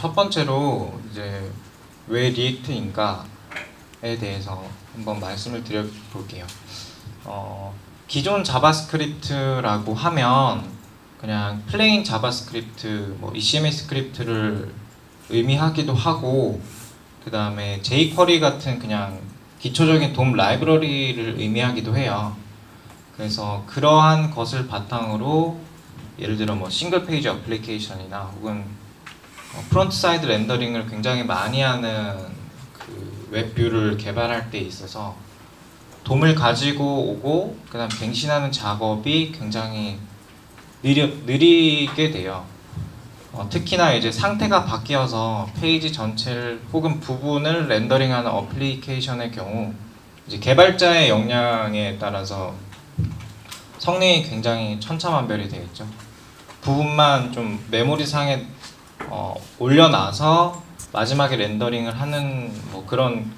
첫 번째로 이제 왜 리액트인가에 대해서 한번 말씀을 드려볼게요. 어, 기존 자바스크립트라고 하면 그냥 플레인 자바스크립트, 뭐 ECMA 스크립트를 의미하기도 하고 그 다음에 jQuery 같은 그냥 기초적인 돔 라이브러리를 의미하기도 해요. 그래서 그러한 것을 바탕으로 예를 들어 뭐 싱글 페이지 어플리케이션이나 혹은 어, 프론트 사이드 렌더링을 굉장히 많이 하는 그 웹뷰를 개발할 때 있어서 돔을 가지고 오고 그다음 갱신하는 작업이 굉장히 느려, 느리게 돼요. 어, 특히나 이제 상태가 바뀌어서 페이지 전체를 혹은 부분을 렌더링하는 어플리케이션의 경우 이제 개발자의 역량에 따라서 성능이 굉장히 천차만별이 되겠죠. 부분만 좀 메모리 상에 어, 올려놔서 마지막에 렌더링을 하는 뭐 그런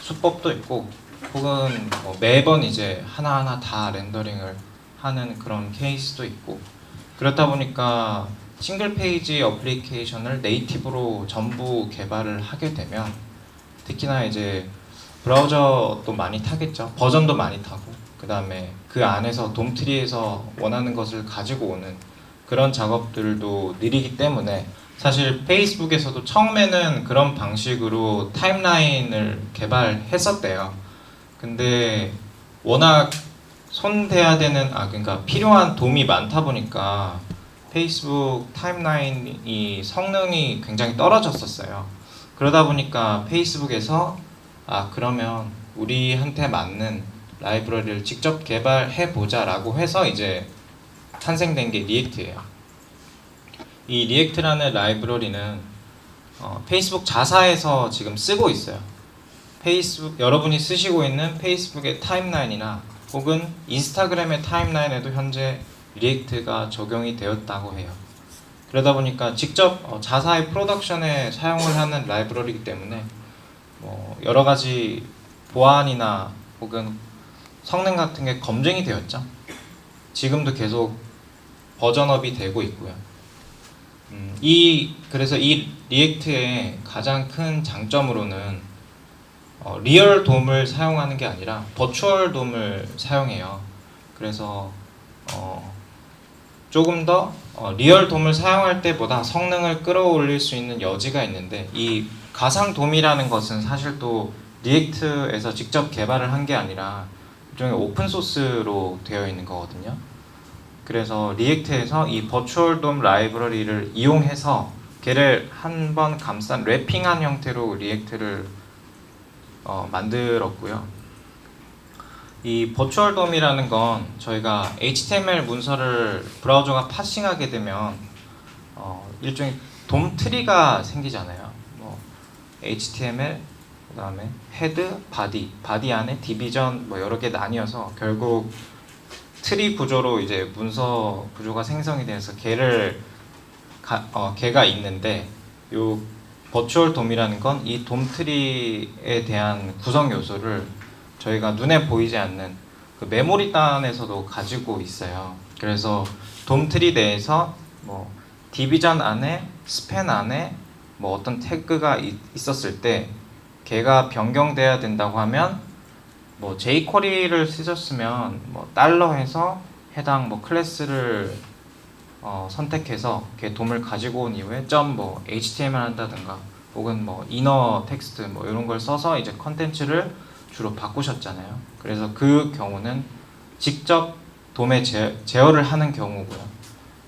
수법도 있고 혹은 뭐 매번 이제 하나하나 다 렌더링을 하는 그런 케이스도 있고 그렇다 보니까 싱글 페이지 어플리케이션을 네이티브로 전부 개발을 하게 되면 특히나 이제 브라우저도 많이 타겠죠. 버전도 많이 타고 그 다음에 그 안에서 돔트리에서 원하는 것을 가지고 오는 그런 작업들도 느리기 때문에 사실 페이스북에서도 처음에는 그런 방식으로 타임라인을 개발했었대요. 근데 워낙 손대야 되는 아 그러니까 필요한 돔이 많다 보니까 페이스북 타임라인이 성능이 굉장히 떨어졌었어요. 그러다 보니까 페이스북에서 아 그러면 우리한테 맞는 라이브러리를 직접 개발해 보자라고 해서 이제 탄생된 게 리액트예요. 이 리액트라는 라이브러리는 어, 페이스북 자사에서 지금 쓰고 있어요. 페이스북 여러분이 쓰시고 있는 페이스북의 타임라인이나 혹은 인스타그램의 타임라인에도 현재 리액트가 적용이 되었다고 해요. 그러다 보니까 직접 어, 자사의 프로덕션에 사용을 하는 라이브러리이기 때문에 뭐 여러 가지 보안이나 혹은 성능 같은 게 검증이 되었죠. 지금도 계속 버전업이 되고 있고요. 음, 이 그래서 이 리액트의 가장 큰 장점으로는 어, 리얼 돔을 사용하는 게 아니라 버추얼 돔을 사용해요. 그래서 어, 조금 더 어, 리얼 돔을 사용할 때보다 성능을 끌어올릴 수 있는 여지가 있는데 이 가상 돔이라는 것은 사실 또 리액트에서 직접 개발을 한 게 아니라 일종의 오픈 소스로 되어 있는 거거든요. 그래서 리액트에서 이 버추얼 돔 라이브러리를 이용해서 걔를 한 번 감싼 랩핑한 형태로 리액트를 어, 만들었고요. 이 버추얼 돔이라는 건 저희가 HTML 문서를 브라우저가 파싱하게 되면 어, 일종의 돔 트리가 생기잖아요. 뭐 HTML 그다음에 헤드, 바디, 바디 안에 디비전 뭐 여러 개 나뉘어서 결국 트리 구조로 이제 문서 구조가 생성이 돼서 걔를 가, 어, 걔가 있는데 요 버추얼 돔이라는 건 이 돔 트리에 대한 구성 요소를 저희가 눈에 보이지 않는 그 메모리 단에서도 가지고 있어요. 그래서 돔 트리 내에서 뭐 디비전 안에 스팬 안에 뭐 어떤 태그가 있, 있었을 때 걔가 변경돼야 된다고 하면 뭐 jQuery를 쓰셨으면 뭐 달러 해서 해당 뭐 클래스를 어, 선택해서 걔 돔을 가지고 온 이후에 점뭐 HTML 한다든가 혹은 뭐 이너 텍스트 뭐 이런 걸 써서 이제 컨텐츠를 주로 바꾸셨잖아요. 그래서 그 경우는 직접 돔에 제, 제어를 하는 경우고요.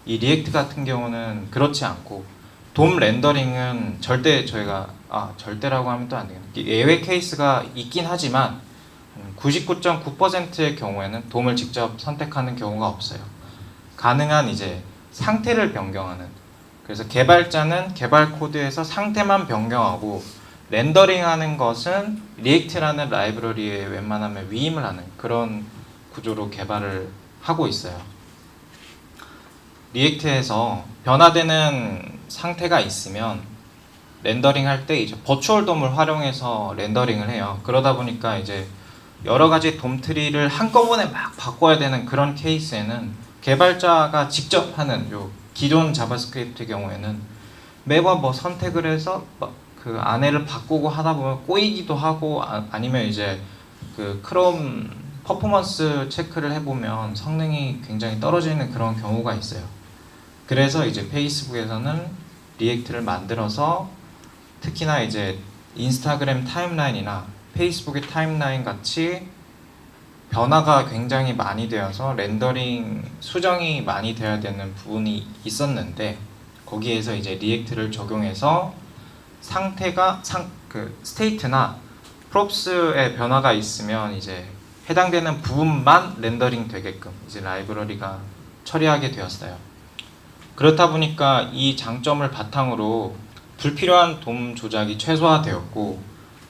이 리액트 같은 경우는 그렇지 않고 돔 렌더링은 절대 저희가 아 절대라고 하면 또안 되겠네. 예외 케이스가 있긴 하지만 99.9%의 경우에는 돔을 직접 선택하는 경우가 없어요. 가능한 이제 상태를 변경하는. 그래서 개발자는 개발 코드에서 상태만 변경하고 렌더링하는 것은 리액트라는 라이브러리에 웬만하면 위임을 하는 그런 구조로 개발을 하고 있어요. 리액트에서 변화되는 상태가 있으면 렌더링 할 때 이제 버추얼 돔을 활용해서 렌더링을 해요. 그러다 보니까 이제 여러 가지 돔 트리를 한꺼번에 막 바꿔야 되는 그런 케이스에는 개발자가 직접 하는 요 기존 자바스크립트 경우에는 매번 뭐 선택을 해서 막그 안에를 바꾸고 하다 보면 꼬이기도 하고 아, 아니면 이제 그 크롬 퍼포먼스 체크를 해보면 성능이 굉장히 떨어지는 그런 경우가 있어요. 그래서 이제 페이스북에서는 리액트를 만들어서 특히나 이제 인스타그램 타임라인이나 페이스북의 타임라인 같이 변화가 굉장히 많이 되어서 렌더링 수정이 많이 돼야 되는 부분이 있었는데 거기에서 이제 리액트를 적용해서 상태가 상 그 스테이트나 프롭스의 변화가 있으면 이제 해당되는 부분만 렌더링 되게끔 이제 라이브러리가 처리하게 되었어요. 그렇다 보니까 이 장점을 바탕으로 불필요한 돔 조작이 최소화되었고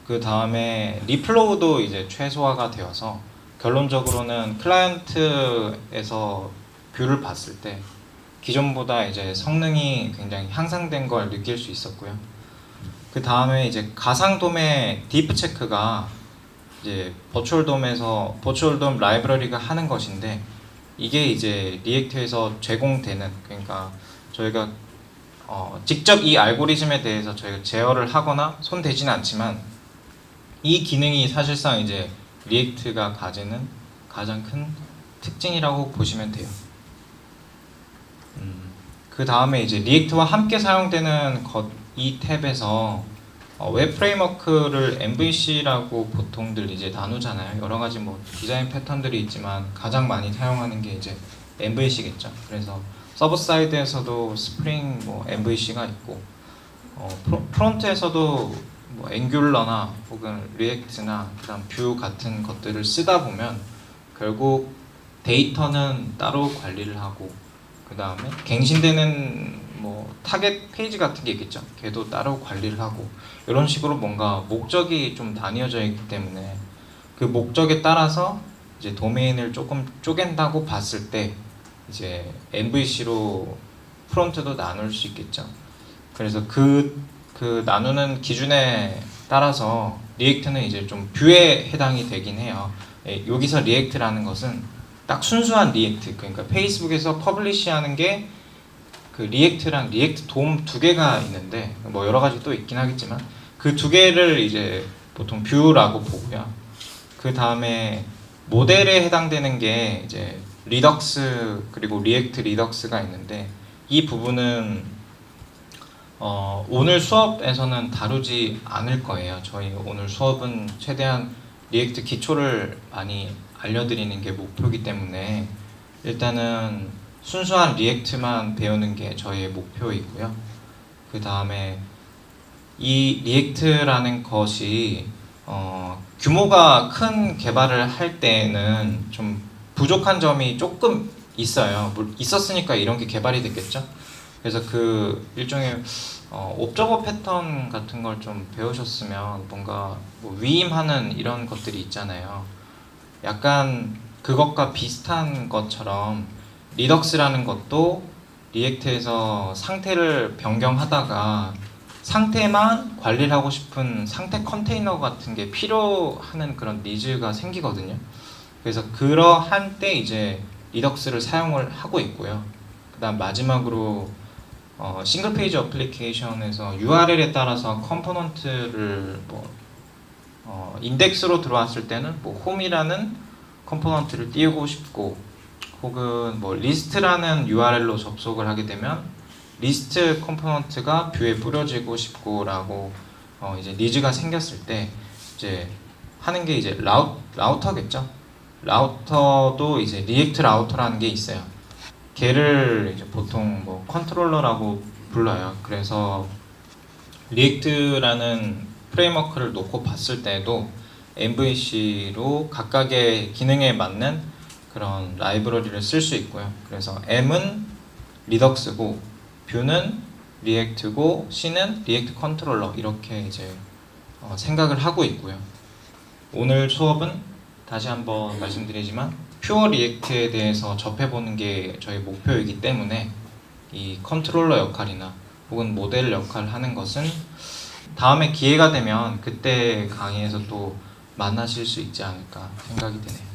그 다음에 리플로우도 이제 최소화가 되어서 결론적으로는 클라이언트에서 뷰를 봤을 때 기존보다 이제 성능이 굉장히 향상된 걸 느낄 수 있었고요. 그 다음에 이제 가상 돔의 디프 체크가 이제 버추얼 돔에서 버추얼 돔 라이브러리가 하는 것인데 이게 이제 리액트에서 제공되는 그러니까 저희가 어, 직접 이 알고리즘에 대해서 저희가 제어를 하거나 손 대지는 않지만 이 기능이 사실상 이제 리액트가 가지는 가장 큰 특징이라고 보시면 돼요. 음, 그 다음에 이제 리액트와 함께 사용되는 것, 이 탭에서 어, 웹 프레임워크를 MVC라고 보통들 이제 나누잖아요. 여러 가지 뭐 디자인 패턴들이 있지만 가장 많이 사용하는 게 이제 MVC겠죠. 그래서 서버 사이드에서도 스프링 뭐 MVC가 있고 어, 프론트에서도 뭐 앵귤러나 혹은 리액트나 그다음 뷰 같은 것들을 쓰다 보면 결국 데이터는 따로 관리를 하고 그 다음에 갱신되는 뭐 타겟 페이지 같은 게 있겠죠. 걔도 따로 관리를 하고 이런 식으로 뭔가 목적이 좀 나뉘어져 있기 때문에 그 목적에 따라서 이제 도메인을 조금 쪼갠다고 봤을 때 이제 MVC로 프론트도 나눌 수 있겠죠. 그래서 그, 그 나누는 기준에 따라서 리액트는 이제 좀 뷰에 해당이 되긴 해요. 예, 여기서 리액트라는 것은 딱 순수한 리액트, 그러니까 페이스북에서 퍼블리시하는 게 그 리액트랑 리액트 돔두 개가 있는데 뭐 여러 가지 또 있긴 하겠지만 그 두 개를 이제 보통 뷰라고 보고요. 그 다음에 모델에 해당되는 게 이제 리덕스 그리고 리액트 리덕스가 있는데 이 부분은 어, 오늘 수업에서는 다루지 않을 거예요. 저희 오늘 수업은 최대한 리액트 기초를 많이 알려드리는 게 목표이기 때문에 일단은 순수한 리액트만 배우는 게 저희의 목표이고요. 그 다음에 이 리액트라는 것이 어, 규모가 큰 개발을 할 때는 좀 부족한 점이 조금 있어요. 물- 있었으니까 이런 게 개발이 됐겠죠. 그래서 그 일종의 어, 옵저버 패턴 같은 걸 좀 배우셨으면 뭔가 뭐 위임하는 이런 것들이 있잖아요. 약간 그것과 비슷한 것처럼 리덕스라는 것도 리액트에서 상태를 변경하다가 상태만 관리를 하고 싶은 상태 컨테이너 같은 게 필요하는 그런 니즈가 생기거든요. 그래서 그러한 때 이제 리덕스를 사용을 하고 있고요. 그 다음 마지막으로 어, 싱글 페이지 어플리케이션에서 URL에 따라서 컴포넌트를 뭐 어, 인덱스로 들어왔을 때는 뭐 홈이라는 컴포넌트를 띄우고 싶고 혹은 뭐 리스트라는 URL로 접속을 하게 되면 리스트 컴포넌트가 뷰에 뿌려지고 싶고라고 어, 이제 니즈가 생겼을 때 이제 하는 게 이제 라우, 라우터겠죠. 라우터도 이제 리액트 라우터라는 게 있어요. 걔를 이제 보통 뭐 컨트롤러라고 불러요. 그래서 리액트라는 프레임워크를 놓고 봤을 때도 MVC로 각각의 기능에 맞는 그런 라이브러리를 쓸 수 있고요. 그래서 M은 리덕스고 뷰는 리액트고 C는 리액트 컨트롤러 이렇게 이제 어, 생각을 하고 있고요. 오늘 수업은 다시 한번 말씀드리지만 퓨어 리액트에 대해서 접해보는 게 저희 목표이기 때문에 이 컨트롤러 역할이나 혹은 모델 역할을 하는 것은 다음에 기회가 되면 그때 강의에서 또 만나실 수 있지 않을까 생각이 드네요.